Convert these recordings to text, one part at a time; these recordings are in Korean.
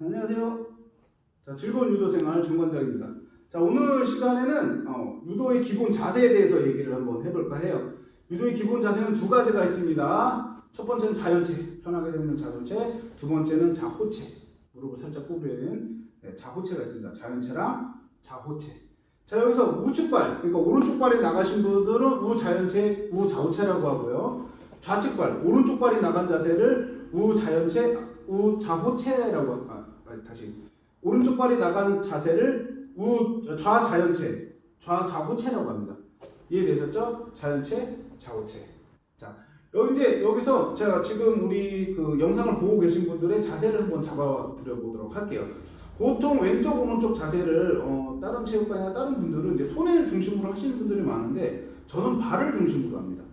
안녕하세요. 자, 즐거운 유도 생활 정관장입니다. 자, 오늘 시간에는 어, 유도의 기본 자세에 대해서 얘기를 한번 해볼까 해요. 유도의 기본 자세는 두 가지가 있습니다. 첫 번째는 자연체, 편하게 되는 자연체. 두 번째는 자호체, 무릎을 살짝 구부리는 네, 자호체가 있습니다. 자연체랑 자호체. 자, 여기서 우측발, 그러니까 오른쪽 발이 나가신 분들은 우자연체, 우자호체라고 하고요. 좌측 발, 오른쪽 발이 나간 자세를 우자연체, 우자호체라고 아, 아, 다시 오른쪽 발이 나간 자세를 우 좌자연체, 좌자호체라고 합니다. 이해되셨죠? 자연체, 자호체. 자, 여기 이제 여기서 제가 지금 우리 그 영상을 보고 계신 분들의 자세를 한번 잡아 드려 보도록 할게요. 보통 왼쪽 오른쪽 자세를 어, 다른 체육관이나 다른 분들은 이제 손을 중심으로 하시는 분들이 많은데 저는 발을 중심으로 합니다.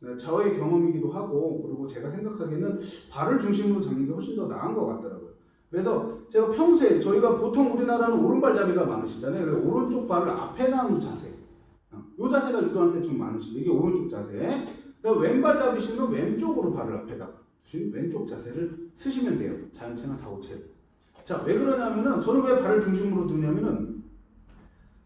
네, 저의 경험이기도 하고 그리고 제가 생각하기에는 발을 중심으로 잡는 게 훨씬 더 나은 것 같더라고요. 그래서 제가 평소에 저희가 보통 우리나라는 오른발잡이가 많으시잖아요. 오른쪽 발을 앞에 놔놓은 자세. 어, 이 자세가 유도한테 좀 많으시죠. 이게 오른쪽 자세. 왼발잡이시면 왼쪽으로 발을 앞에다 두신 왼쪽 자세를 쓰시면 돼요. 자연체나 자우체. 자, 왜 그러냐면은 저는 왜 발을 중심으로 두냐면은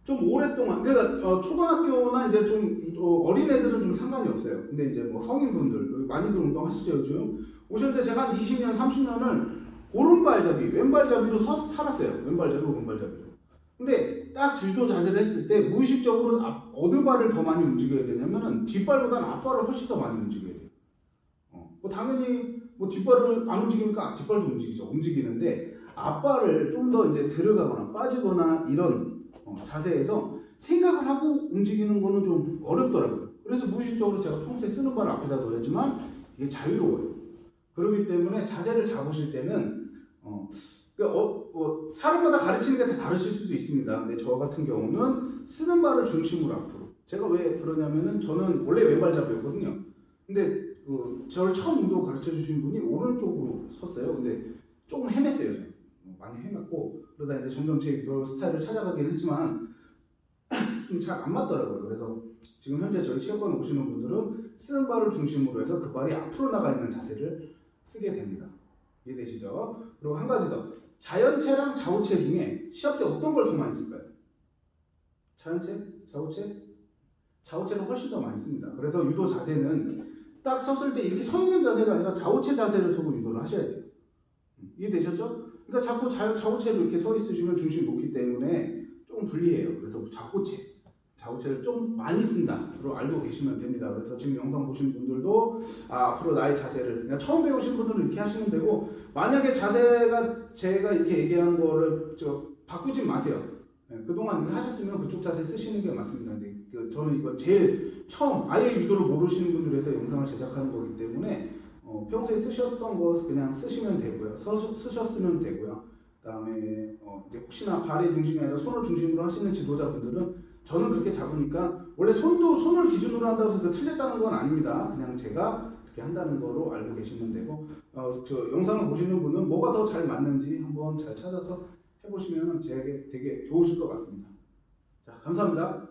좀 오랫동안 그러니까 어, 초등학교나 이제 좀 어, 린 애들은 좀 상관이 없어요. 근데 이제 뭐 성인분들 많이들 운동하시죠 요즘 오셨는데 제가 한 20년, 30년을 오른발잡이, 왼발잡이로 서, 살았어요. 왼발잡이, 오른발잡이로. 근데 딱 질도 자세를 했을 때 무의식적으로 앞, 어느 발을 더 많이 움직여야 되냐면은 뒷발보다는 앞발을 훨씬 더 많이 움직여야 돼요. 어, 뭐 당연히 뭐 뒷발을 안 움직이니까 뒷발도 움직이죠. 움직이는데 앞발을 좀 더 이제 들어가거나 빠지거나 이런 어, 자세에서 생각을 하고 움직이는 거는 좀 어렵더라고요. 그래서 무의식적으로 제가 평소에 쓰는 발을 앞에다 둬야지만 이게 자유로워요. 그렇기 때문에 자세를 잡으실 때는 어, 그러니까 어, 뭐 사람마다 가르치는 게 다 다르실 수도 있습니다. 근데 저 같은 경우는 쓰는 발을 중심으로 앞으로. 제가 왜 그러냐면은 저는 원래 왼발잡이였거든요. 근데 그 저를 처음 운동 가르쳐 주신 분이 오른쪽으로 섰어요. 근데 조금 헤맸어요. 많이 헤맸고 그러다 이제 점점 제 유도 스타일을 찾아가긴 했지만 좀 잘 안 맞더라고요. 그래서 지금 현재 저희 체육관 오시는 분들은 쓰는 발을 중심으로 해서 그 발이 앞으로 나가 있는 자세를 쓰게 됩니다. 이해되시죠? 그리고 한 가지 더. 자연체랑 자우체 중에 시합 때 어떤 걸 더 많이 쓸까요? 자연체? 자우체? 자우체를 훨씬 더 많이 씁니다. 그래서 유도 자세는 딱 섰을 때 이렇게 서 있는 자세가 아니라 자우체 자세를 쓰고 유도를 하셔야 돼요. 음, 이해되셨죠? 그러니까 자꾸 자, 좌우체로 이렇게 서 있으시면 중심 놓기 때문에 조금 불리해요. 그래서 좌우체, 좌우체를 좀 많이 쓴다로 알고 계시면 됩니다. 그래서 지금 영상 보신 분들도 아, 앞으로 나의 자세를 그냥 처음 배우신 분들은 이렇게 하시면 되고 만약에 자세가 제가 이렇게 얘기한 거를 저 바꾸지 마세요. 네, 그동안 하셨으면 그쪽 자세 쓰시는 게 맞습니다. 근데 그 저는 이거 제일 처음 아예 유도를 모르시는 분들 위해서 영상을 제작하는 거기 때문에 어, 평소에 쓰셨던 거 그냥 쓰시면 되고요. 서, 쓰셨으면 되고요. 그다음에 어, 이제 혹시나 발의 중심이 아니라 손을 중심으로 하시는 지도자분들은 저는 그렇게 잡으니까 원래 손도 손을 기준으로 한다고 해서 그 틀렸다는 건 아닙니다. 그냥 제가 그렇게 한다는 거로 알고 계시면 되고 어, 저 영상을 보시는 분은 뭐가 더 잘 맞는지 한번 잘 찾아서 해보시면 제게 되게 좋으실 것 같습니다. 자, 감사합니다.